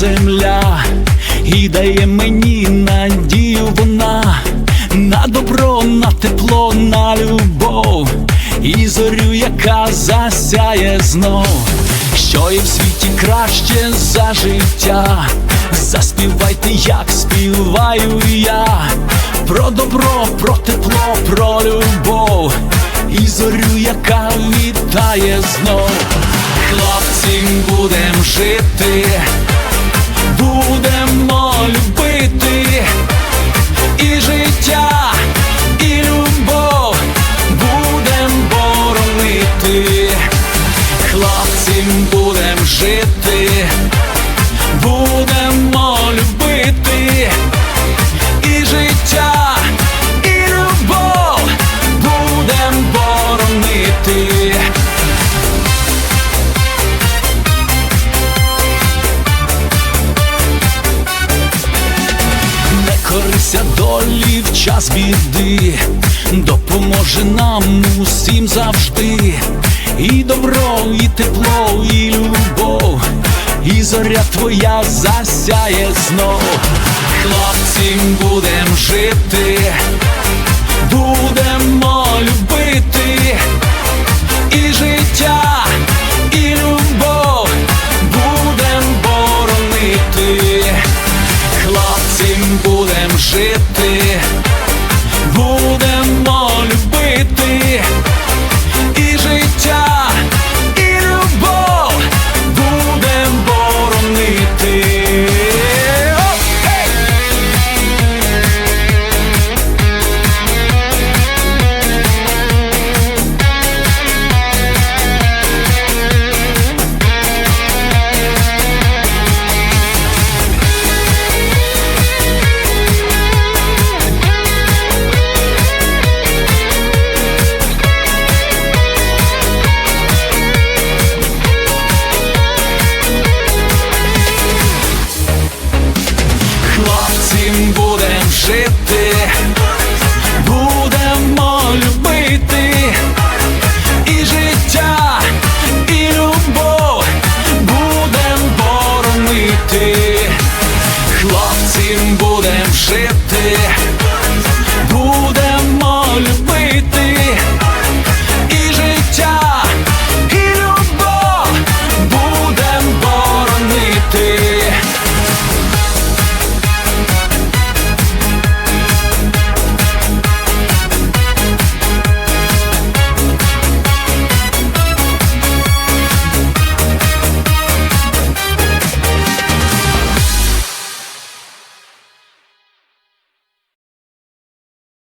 земля, і дає мені надію вона на добро, на тепло, на любов, і зорю, яка засяє знов, що є в світі краще за життя. Заспівайте, як співаю я, про добро, про тепло, про любов, і зорю, яка вітає знов. Хлопці, будем жити, Не долі в час біди, допоможе нам усім завжди. І добро, і тепло, і любов, і зоря твоя засяє знов. Хлопцям будем жити, будемо て